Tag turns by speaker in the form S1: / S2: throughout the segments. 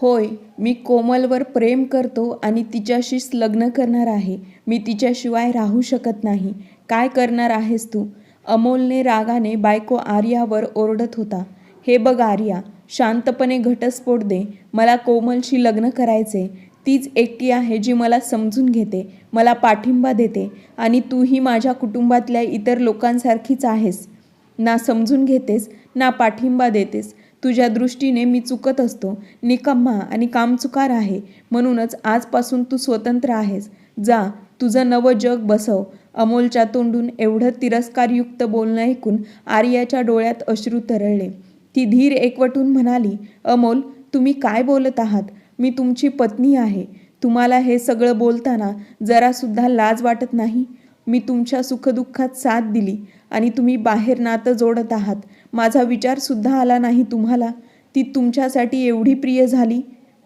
S1: होय मी कोमलवर प्रेम करतो आणि तिच्याशीच लग्न करणार आहे. मी तिच्याशिवाय राहू शकत नाही. काय करणार आहेस तू? अमोलने रागाने बायको आर्यावर ओरडत होता. हे बघ आर्या शांतपणे घटस्फोट दे. मला कोमलशी लग्न करायचे तीच एकटी आहे जी मला समजून घेते मला पाठिंबा देते आणि तूही माझ्या कुटुंबातल्या इतर लोकांसारखीच आहेस. ना समजून घेतेस ना पाठिंबा देतेस. तुझ्या दृष्टीने मी चुकत असतो. निकम्मा आणि कामचुकार आहे. म्हणूनच आजपासून तू स्वतंत्र आहेस. जा तुझं नवं जग बसव. अमोलच्या तोंडून एवढं तिरस्कारयुक्त बोलणं ऐकून आर्याच्या डोळ्यात अश्रू तरळले. ती धीर एकवटून म्हणाली अमोल तुम्ही काय बोलत आहात? मी तुमची पत्नी आहे. तुम्हाला हे सगळं बोलताना जरासुद्धा लाज वाटत नाही? मी तुमच्या सुखदुःखात साथ दिली आणि तुम्ही बाहेर नातं जोडत आहात. माझा विचारसुद्धा आला नाही तुम्हाला? ती तुमच्यासाठी एवढी प्रिय झाली?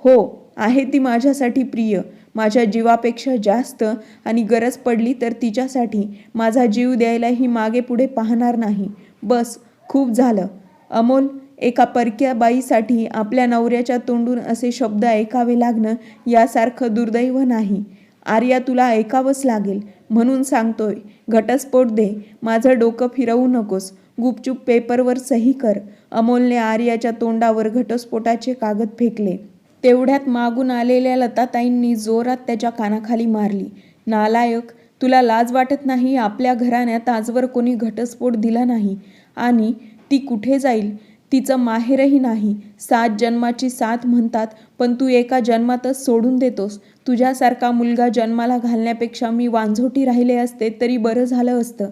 S1: हो आहे ती माझ्यासाठी प्रिय. माझ्या जीवापेक्षा जास्त आणि गरज पडली तर तिच्यासाठी. माझा जीव द्यायलाही मागे पुढे पाहणार नाही. बस खूप झालं. अमोल एका परक्या बाईसाठी आपल्या नवऱ्याच्या तोंडून असे शब्द ऐकावे लागणं यासारखं दुर्दैव नाही. आर्या तुला ऐकावंच लागेल. म्हणून सांगतोय घटस्फोट दे. माझं डोकं फिरवू नकोस. गुपचूप पेपरवर सही कर. अमोलने आर्याच्या तोंडावर घटस्फोटाचे कागद फेकले. तेवढ्यात मागून आलेल्या लताताईंनी जोरात त्याच्या कानाखाली मारली. नालायक तुला लाज वाटत नाही? आपल्या घराण्यात आजवर कोणी घटस्फोट दिला नाही. आणि ती कुठे जाईल? तिचं माहेरही नाही. सात जन्माची साथ म्हणतात पण तू एका जन्मातच सोडून देतोस. तुझ्यासारखा मुलगा जन्माला घालण्यापेक्षा मी वांझोटी राहिले असते तरी बरं झालं असतं.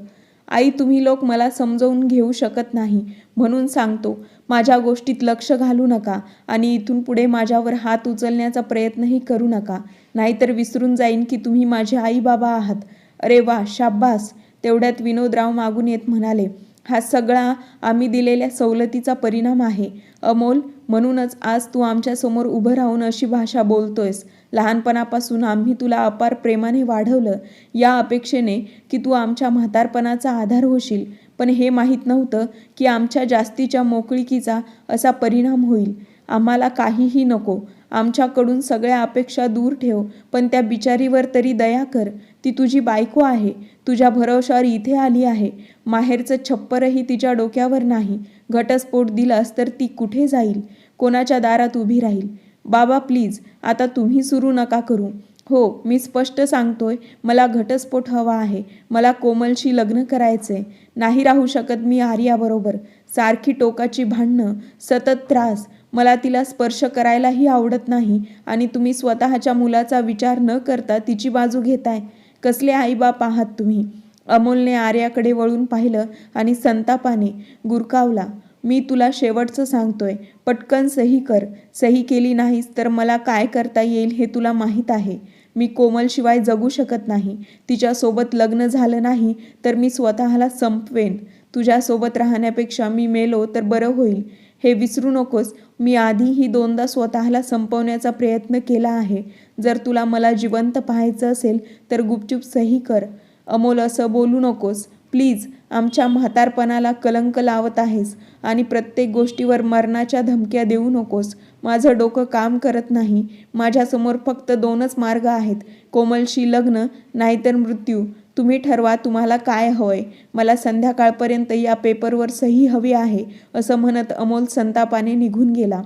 S1: आई तुम्ही लोक मला समजवून घेऊ शकत नाही म्हणून सांगतो. माझ्या गोष्टीत लक्ष घालू नका आणि इथून पुढे माझ्यावर हात उचलण्याचा प्रयत्नही करू नका. नाहीतर विसरून जाईन की तुम्ही माझे आई बाबा आहात. अरे वा शाब्बास! तेवढ्यात विनोदराव मागून येत म्हणाले हा सगळा आम्ही दिलेल्या सवलतीचा परिणाम आहे. अमोल म्हणूनच आज तू आमच्यासमोर उभं राहून अशी भाषा बोलतोयस. लहानपणापासून आम्ही तुला अपार प्रेमाने वाढवलं. या अपेक्षेने की तू आमच्या म्हातारपणाचा आधार होशील. पण हे माहीत नव्हतं की आमच्या जास्तीच्या मोकळिकीचा असा परिणाम होईल. आम्हाला काहीही नको. आमच्याकडून सगळ्या अपेक्षा दूर ठेव. पण त्या बिचारीवर तरी दया कर. ती तुझी बायको आहे. तुझ्या भरवशावर इथे आली आहे. माहेरचं छप्परही तिच्या डोक्यावर नाही. घटस्फोट दिलास तर ती कुठे जाईल? कोणाच्या दारात उभी राहील? बाबा प्लीज आता तुम्ही सुरू नका करू. हो मी स्पष्ट सांगतोय मला घटस्फोट हवा आहे. मला कोमलशी लग्न करायचंय. नाही राहू शकत मी आर्याबरोबर. सारखी टोकाची भांडणं सतत त्रास. मला तिला स्पर्श करायलाही आवडत नाही आणि तुम्ही स्वतःच्या मुलाचा विचार न करता तिची बाजू घेताय. कसले आईबाप आहात तुम्ही? अमोलने आर्याकडे वळून पाहिलं आणि संतापाने गुरकावला. मी तुला शेवटचं सांगतोय. पटकन सही कर. सही केली नाहीस तर मला काय करता येईल हे तुला माहीत आहे. मी कोमलशिवाय जगू शकत नाही. तिच्यासोबत लग्न झालं नाही तर मी स्वतःला संपवेन. तुझ्यासोबत राहण्यापेक्षा मी मेलो तर बरं होईल. हे विसरू नकोस. मी आधीही दोनदा स्वतःला संपवण्याचा प्रयत्न केला आहे. जर तुला मला जिवंत पाहायचं असेल तर गुपचूप सही कर. अमोल असं बोलू नकोस. प्लीज आमच्या म्हातारपणाला कलंक लावत आहेस. आणि प्रत्येक गोष्टीवर मरणाच्या धमक्या देऊ नकोस. माझं डोकं काम करत नाही. माझ्यासमोर फक्त दोनच मार्ग आहेत. कोमलशी लग्न नाहीतर मृत्यू. तुम्ही ठरवा तुम्हाला काय हवंय. मला संध्याकाळपर्यंत या पेपरवर सही हवी आहे असं म्हणत अमोल संतापाने निघून गेला.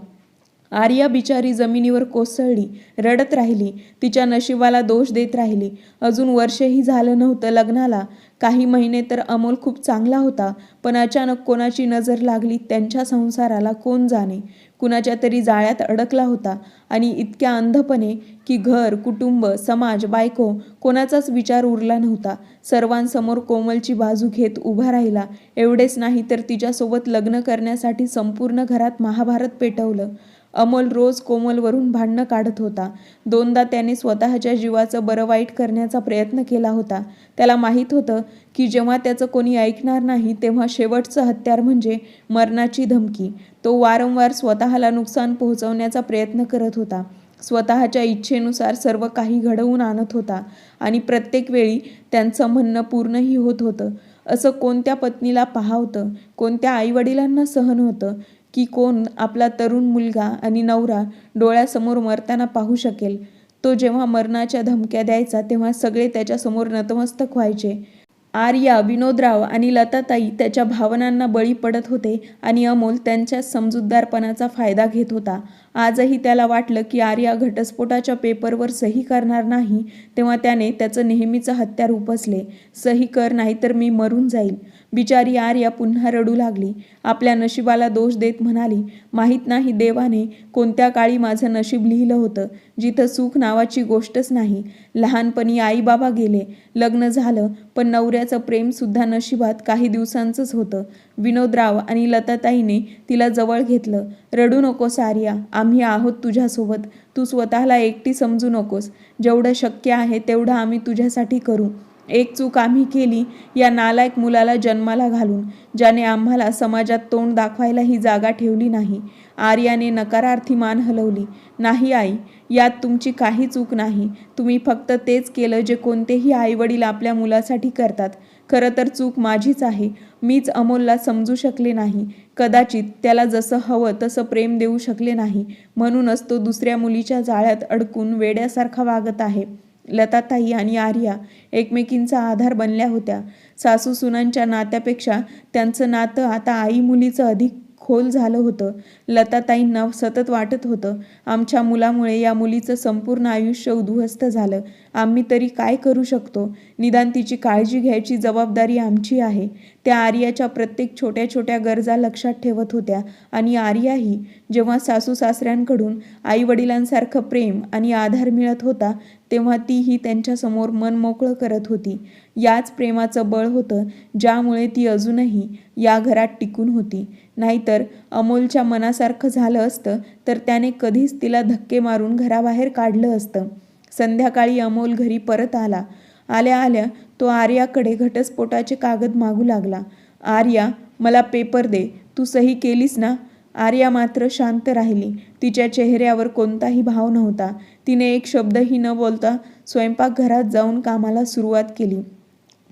S1: आर्या बिचारी जमिनीवर कोसळली रडत राहिली तिच्या नशिबाला दोष देत राहिली. अजून वर्षही झालं नव्हतं लग्नाला. काही महिने तर अमोल खूप चांगला होता पण अचानक कोणाची नजर लागली त्यांच्या संसाराला कोण जाणे? कुणाच्या तरी जाळ्यात अडकला होता आणि इतक्या अंधपणे की घर कुटुंब समाज बायको कोणाचाच विचार उरला नव्हता. सर्वांसमोर कोमलची बाजू घेत उभा राहिला. एवढेच नाही तर तिच्यासोबत लग्न करण्यासाठी संपूर्ण घरात महाभारत पेटवलं. अमोल रोज कोमलवरून भांडणं काढत होता. दोनदा त्याने स्वतःच्या जीवाचं बरं वाईट करण्याचा प्रयत्न केला होता. त्याला माहीत होतं की जेव्हा त्याचं कोणी ऐकणार नाही तेव्हा शेवटचं हत्यार म्हणजे मरणाची धमकी. तो वारंवार स्वतःला नुकसान पोहोचवण्याचा प्रयत्न करत होता. स्वतःच्या इच्छेनुसार सर्व काही घडवून आणत होता आणि प्रत्येक वेळी त्यांचं म्हणणं पूर्णही होत होतं. असं कोणत्या पत्नीला पाहावतं कोणत्या आईवडिलांना सहन होतं की कोण आपला तरुण मुलगा आणि नवरा डोळ्यासमोर मरताना पाहू शकेल. तो जेव्हा मरणाच्या धमक्या द्यायचा तेव्हा सगळे त्याच्यासमोर नतमस्तक व्हायचे. आर्या विनोदराव आणि लताताई त्याच्या भावनांना बळी पडत होते आणि अमोल त्यांच्या समजूतदारपणाचा फायदा घेत होता. आजही त्याला वाटलं की आर्या घटस्फोटाच्या पेपरवर सही करणार नाही तेव्हा त्याने त्याचं नेहमीचं हत्यार उपसले सही कर नाहीतर मी मरून जाईल बिचारी आर्या पुन्हा रडू लागली. आपल्या नशिबाला दोष देत म्हणाली माहीत नाही देवाने कोणत्या काळी माझं नशीब लिहिलं होतं जिथं सुख नावाची गोष्टच नाही. लहानपणी आई बाबा गेले. लग्न झालं पण नवऱ्याचं प्रेमसुद्धा नशिबात काही दिवसांचंच होतं. विनोदराव आणि लताताईने तिला जवळ घेतलं. रडू नकोस आर्या आम्ही आहोत तुझ्यासोबत. तू स्वतःला एकटी समजू नकोस. जेवढं शक्य आहे तेवढं आम्ही तुझ्यासाठी करू. एक चूक आम्ही केली या नालायक मुलाला जन्माला घालून ज्याने आम्हाला समाजात तोंड दाखवायला ही जागा ठेवली नाही. आर्याने नकारार्थी मान हलवली नाही आई यात तुमची काही चूक नाही. तुम्ही फक्त तेच केलं जे कोणतेही आईवडील आपल्या मुलासाठी करतात. खरं तर चूक माझीच आहे. मीच अमोलला समजू शकले नाही. कदाचित त्याला जसं हवं तसं प्रेम देऊ शकले नाही. म्हणूनच तो दुसऱ्या मुलीच्या जाळ्यात अडकून वेड्यासारखा वागत आहे. लताताई आणि आर्या एकमेकींचा आधार बनल्या होत्या. सासू सुनांच्या नात्यापेक्षा त्यांचं नातं आता आई मुलीचं अधिक खोल झालं होतं. लताताईंना सतत वाटत होतं आमच्या मुलामुळे या मुलीचं संपूर्ण आयुष्य उद्ध्वस्त झालं. आम्ही तरी काय करू शकतो? निदान तिची काळजी घ्यायची जबाबदारी आमची आहे. त्या आर्याच्या प्रत्येक छोट्या छोट्या गरजा लक्षात ठेवत होत्या. आणि आर्याही जेव्हा सासू सासऱ्यांकडून आईवडिलांसारखं प्रेम आणि आधार मिळत होता तेव्हा तीही त्यांच्यासमोर मन मोकळं करत होती. याच प्रेमाचं बळ होतं ज्यामुळे ती अजूनही या घरात टिकून होती. नाहीतर अमोलच्या मनासारखं झालं असतं तर त्याने कधीच तिला धक्के मारून घराबाहेर काढलं असतं. संध्याकाळी अमोल घरी परत आला. आल्या आल्या तो आर्याकडे घटस्फोटाचे कागद मागू लागला. आर्या मला पेपर दे तू सही केलीस ना? आर्या मात्र शांत राहिली. तिच्या चेहऱ्यावर कोणताही भाव नव्हता. तिने एक शब्दही न बोलता स्वयंपाकघरात जाऊन कामाला सुरुवात केली.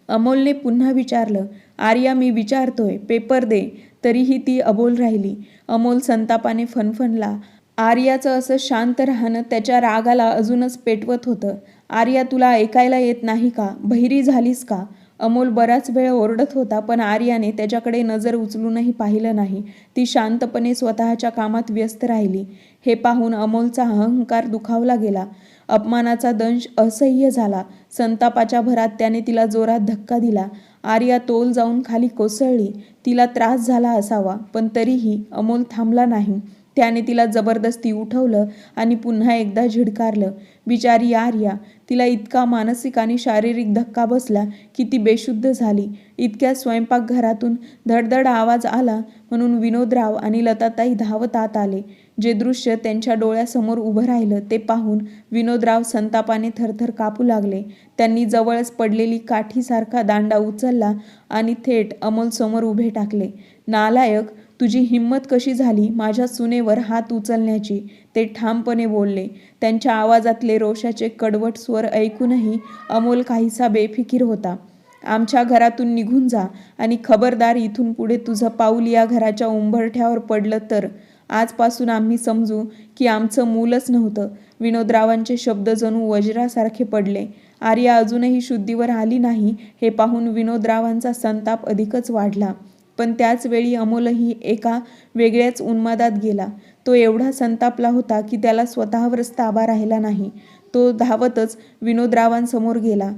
S1: अमोलने पुन्हा विचारलं आर्या मी विचारतोय पेपर दे. तरीही ती अबोल राहिली. अमोल संतापाने फनफनला आर्याचं असं शांत राहणं त्याच्या रागाला अजूनच पेटवत होतं. आर्या तुला ऐकायला येत नाही का? बहिरी झालीस का? अमोल बराच वेळ ओरडत होता पण आर्याने त्याच्याकडे नजर उचलूनही पाहिलं नाही. ती शांतपणे स्वतःच्या कामात व्यस्त राहिली. हे पाहून अमोलचा अहंकार दुखावला गेला. अपमानाचा दंश असह्य झाला. संतापाच्या भरात त्याने तिला जोरात धक्का दिला. आर्या तोल जाऊन खाली कोसळली. तिला त्रास झाला असावा पण तरीही अमोल थांबला नाही. त्याने तिला जबरदस्ती उठवलं आणि पुन्हा एकदा झिडकारलं. बिचारी आर्या तिला इतका मानसिक आणि शारीरिक धक्का बसला की ती बेशुद्ध झाली. इतक्या स्वयंपाकघरातून धडधड आवाज आला म्हणून विनोदराव आणि लताताई धावत आत आले. जे दृश्य त्यांच्या डोळ्यासमोर उभं राहिलं ते पाहून विनोदराव संतापाने थरथर कापू लागले. त्यांनी जवळच पडलेली काठीसारखा दांडा उचलला आणि थेट अमोलसमोर उभे टाकले. नालायक तुझी हिंमत कशी झाली? माझ्या सुनेवर हात उचलण्याची. ते ठामपणे बोलले. त्यांच्या आवाजातले रोषाचे कडवट स्वर ऐकूनही अमोल काहीसा बेफिकीर होता. आमच्या घरातून निघून जा आणि खबरदार इथून पुढे तुझं पाऊल या घराच्या उंबरठ्यावर पडलं तर. आजपासून आम्ही समजू की आमचं मूलच नव्हतं. विनोदरावांचे शब्द जणू वज्रासारखे पडले. आर्या अजूनही शुद्धीवर आली नाही हे पाहून विनोदरावांचा संताप अधिकच वाढला. पण त्याच वेळी अमोलही एका वेगळ्याच उन्मादात गेला. तो एवढा संतापला होता की त्याला स्वतःवरच ताबा राहिला नाही. तो धावतच विनोदरावांसमोर गेला.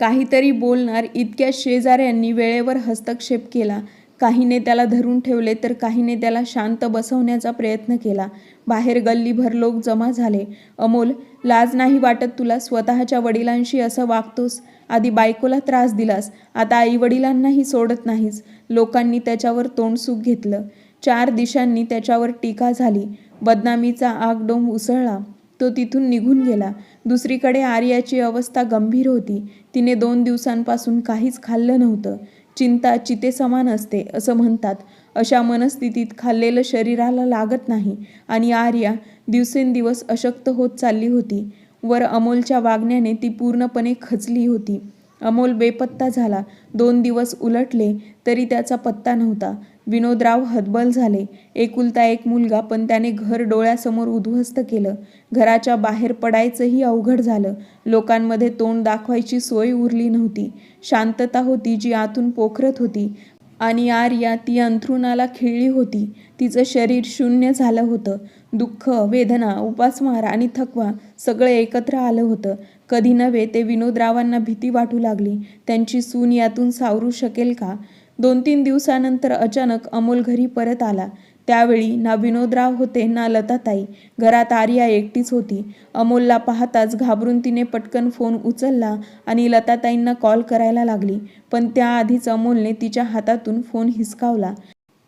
S1: काहीतरी बोलणार इतक्या शेजाऱ्यांनी वेळेवर हस्तक्षेप केला. काहीने त्याला धरून ठेवले तर काहीने त्याला शांत बसवण्याचा प्रयत्न केला. बाहेर गल्लीभर लोक जमा झाले. अमोल लाज नाही वाटत तुला? स्वतःच्या वडिलांशी असं वागतोस? आधी बायकोला त्रास दिलास. आता आई वडिलांनाही सोडत नाहीस. लोकांनी त्याच्यावर तोंडसुख घेतलं. चार दिशांनी त्याच्यावर टीका झाली. बदनामीचा आगडोंब उसळला. तो तिथून निघून गेला. दुसरीकडे आर्याची अवस्था गंभीर होती. तिने दोन दिवसांपासून काहीच खाल्लं नव्हतं. चिंता चितेसमान असते असं म्हणतात. अशा मनस्थितीत खाल्लेलं शरीराला लागत नाही. आणि आर्या दिवसेंदिवस अशक्त होत चालली होती. वर अमोलच्या वागण्याने ती पूर्णपणे खचली होती. अमोल बेपत्ता झाला. दोन दिवस उलटले तरी त्याचा पत्ता नव्हता. विनोदराव हतबल झाले. एकुलता एक मुलगा पण त्याने घर डोळ्यासमोर उद्ध्वस्त केलं. घराच्या बाहेर पडायचंही अवघड झालं. लोकांमध्ये तोंड दाखवायची सोय उरली नव्हती. शांतता होती जी आतून पोखरत होती. आणि आर्या ती अंथरुणाला खिळली होती. तिचं शरीर शून्य झालं होतं. दुःख वेदना उपासमार आणि थकवा सगळं एकत्र आलं होतं. कधी नव्हे ते विनोदरावांना भीती वाटू लागली. त्यांची सून यातून सावरू शकेल का? दोन तीन दिवसानंतर अचानक अमोल घरी परत आला. त्यावेळी ना विनोदराव होते ना लताताई. घरात आर्या एकटीच होती. अमोलला पाहताच घाबरून तिने पटकन फोन उचलला आणि लताताईंना कॉल करायला लागली. पण त्याआधीच अमोलने तिच्या हातातून फोन हिसकावला.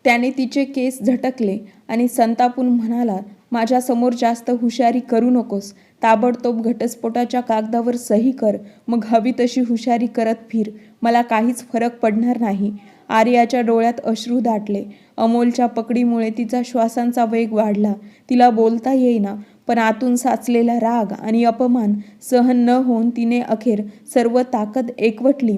S1: त्याने तिचे केस झटकले आणि संतापून म्हणाला माझ्यासमोर जास्त हुशारी करू नकोस. ताबडतोब घटस्फोटाच्या कागदावर सही कर. मग हवी तशी हुशारी करत फिर. मला काहीच फरक पडणार नाही. आर्याच्या डोळ्यात अश्रू दाटले. अमोलच्या पकडीमुळे तिचा श्वासांचा वेग वाढला. तिला बोलता येईना पण आतून साचलेला राग आणि अपमान सहन न होऊन तिने अखेर सर्व ताकद एकवटली.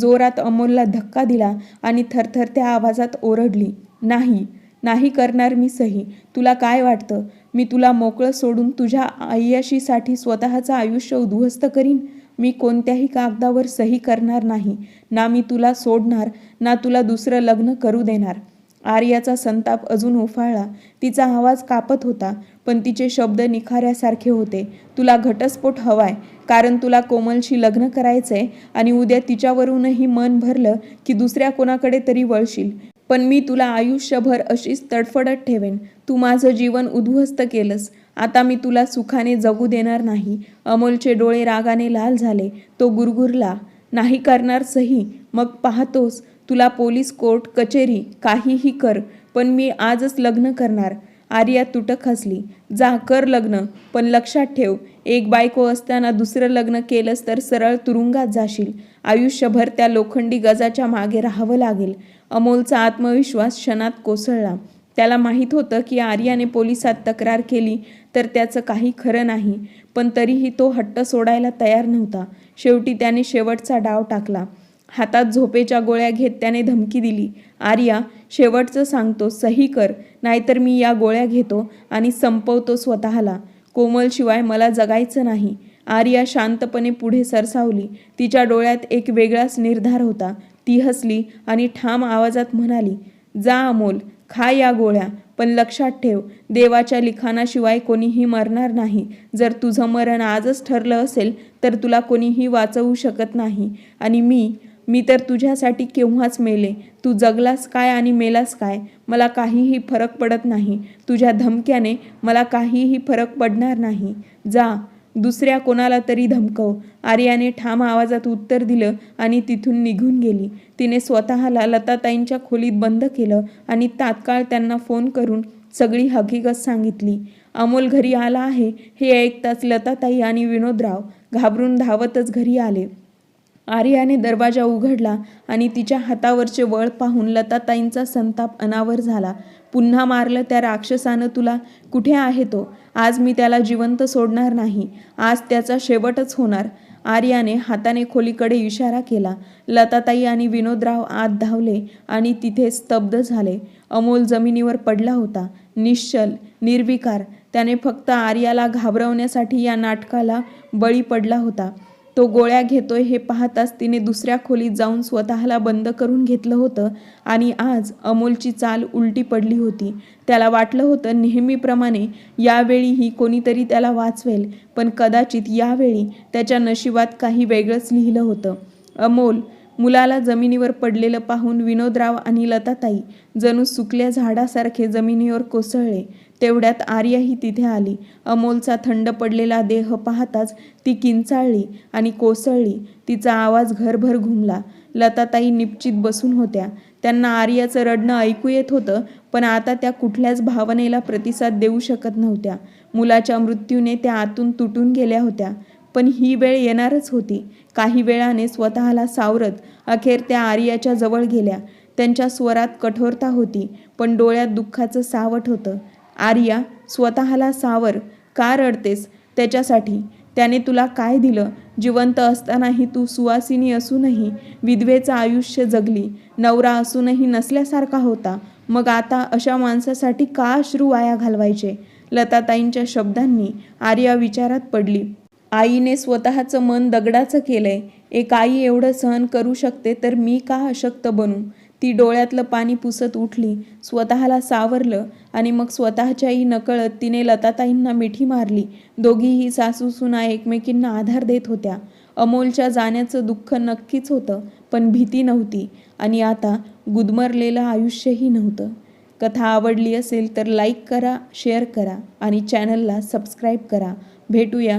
S1: जोरात अमोलला धक्का दिला आणि थरथरत्या आवाजात ओरडली नाही नाही करणार मी सही. तुला काय वाटतं? मी तुला मोकळं सोडून तुझ्या आय्याशीसाठी स्वतःचं आयुष्य उद्ध्वस्त करीन? मी कोणत्याही कागदावर सही करणार नाही. ना मी तुला सोडणार ना तुला दुसरं लग्न करू देणार. आर्याचा संताप अजून उफाळला. तिचा आवाज कापत होता पण तिचे शब्द निखाऱ्यासारखे होते. तुला घटस्फोट हवाय कारण तुला कोमलशी लग्न करायचंय आणि उद्या तिच्यावरूनही मन भरलं की दुसऱ्या कोणाकडे तरी वळशील. पण मी तुला आयुष्यभर अशीच तडफडत ठेवेन. तू माझं जीवन उद्ध्वस्त केलंस. आता मी तुला सुखाने जगू देणार नाही. अमोलचे डोळे रागाने लाल झाले. तो गुरगुरला नाही करणार सही. मग पाहतोस. तुला पोलीस कोर्ट कचेरी काहीही कर. पण मी आजच लग्न करणार. आर्या तुटक हसली. जा कर लग्न. पण लक्षात ठेव. एक बायको असताना दुसरं लग्न केलंस तर सरळ तुरुंगात जाशील. आयुष्यभर त्या लोखंडी गजाच्या मागे राहावं लागेल. अमोलचा आत्मविश्वास क्षणात कोसळला. त्याला माहीत होतं की आर्याने पोलिसात तक्रार केली तर त्याचं काही खरं नाही पण तरीही तो हट्ट सोडायला तयार नव्हता. शेवटी त्याने शेवटचा डाव टाकला. हातात झोपेच्या गोळ्या घेत त्याने धमकी दिली. आर्या शेवटचं सांगतो सही कर नाहीतर मी या गोळ्या घेतो आणि संपवतो स्वतःला. कोमलशिवाय मला जगायचं नाही. आर्या शांतपणे पुढे सरसावली. तिच्या डोळ्यात एक वेगळाच निर्धार होता. ती हसली आणि ठाम आवाजात म्हणाली जा अमोल खा या गोळ्या पण लक्षात ठेव देवाच्या लिखाणाशिवाय कोणीही मरणार नाही. जर तुझं मरण आजच ठरलं असेल तर तुला कोणीही वाचवू शकत नाही. आणि मी मी तर तुझ्यासाठी केव्हाच मेले? तू जगलास काय आणि मेलास काय? मला काहीही फरक पडत नाही. तुझ्या धमक्याने मला काहीही फरक पडणार नाही. जा दुसऱ्या कोणाला तरी धमकव. आर्याने ठाम आवाजात उत्तर दिलं आणि तिथून निघून गेली. तिने स्वतःला लताताईंच्या खोलीत बंद केलं आणि तात्काळ त्यांना फोन करून सगळी हकीकत सांगितली. अमोल घरी आला आहे. हे ऐकताच लताताई आणि विनोदराव घाबरून धावतच घरी आले. आर्याने दरवाजा उघडला आणि तिच्या हातावरचे वळ पाहून लताताईंचा संताप अनावर झाला. पुन्हा मारलं त्या राक्षसानं तुला? कुठे आहे तो? आज मी त्याला जिवंत सोडणार नाही. आज त्याचा शेवटच होणार. आर्याने हाताने खोलीकडे इशारा केला. लताताई आणि विनोदराव आत धावले आणि तिथे स्तब्ध झाले. अमोल जमिनीवर पडला होता. निश्चल निर्विकार त्याने फक्त आर्याला घाबरवण्यासाठी या नाटकाला बळी पडला होता. तो गोळ्या घेतोय हे पाहताच तिने दुसऱ्या खोलीत जाऊन स्वतःला बंद करून घेतलं होतं आणि आज अमोलची चाल उलटी पडली होती. त्याला वाटलं होतं नेहमीप्रमाणे यावेळीही कोणीतरी त्याला वाचवेल पण कदाचित यावेळी त्याच्या नशिबात काही वेगळंच लिहिलं होतं. अमोल मुलाला जमिनीवर पडलेलं पाहून विनोदराव आणि लताताई जणू सुकल्या झाडासारखे जमिनीवर कोसळले. तेवढ्यात आर्याही तिथे आली. अमोलचा थंड पडलेला देह पाहताच ती किंचाळली आणि कोसळली. तिचा आवाज घरभर घुमला. लताताई निपचित बसून होत्या. त्यांना आर्याचं रडणं ऐकू येत होतं पण आता त्या कुठल्याच भावनेला प्रतिसाद देऊ शकत नव्हत्या. मुलाच्या मृत्यूने त्या आतून तुटून गेल्या होत्या. पण ही वेळ येणारच होती. काही वेळाने स्वतःला सावरत अखेर त्या आर्याच्या जवळ गेल्या. त्यांच्या स्वरात कठोरता होती पण डोळ्यात दुःखाचं सावट होतं. आर्या स्वतःला सावर का रडतेस? त्याच्यासाठी. त्याने तुला काय दिलं? जिवंत असतानाही तू सुवासिनी असूनही विधवेचं आयुष्य जगली. नवरा असूनही नसल्यासारखा होता. मग आता अशा माणसासाठी का अश्रू वाया घालवायचे? लताताईंच्या शब्दांनी आर्या विचारात पडली. आईने स्वतःचं मन दगडाचं केलंय. एक आई एवढं सहन करू शकते तर मी का अशक्त बनू? ती डोळ्यातलं पाणी पुसत उठली. स्वतःला सावरलं आणि मग स्वतःच्याही नकळत तिने लताताईंना मिठी मारली. दोघीही सासू सुना एकमेकींना आधार देत होत्या. अमोलच्या जाण्याचं दुःख नक्कीच होतं पण भीती नव्हती आणि आता गुदमरलेलं आयुष्यही नव्हतं. कथा आवडली असेल तर लाईक करा शेअर करा आणि चॅनलला सबस्क्राईब करा. भेटूया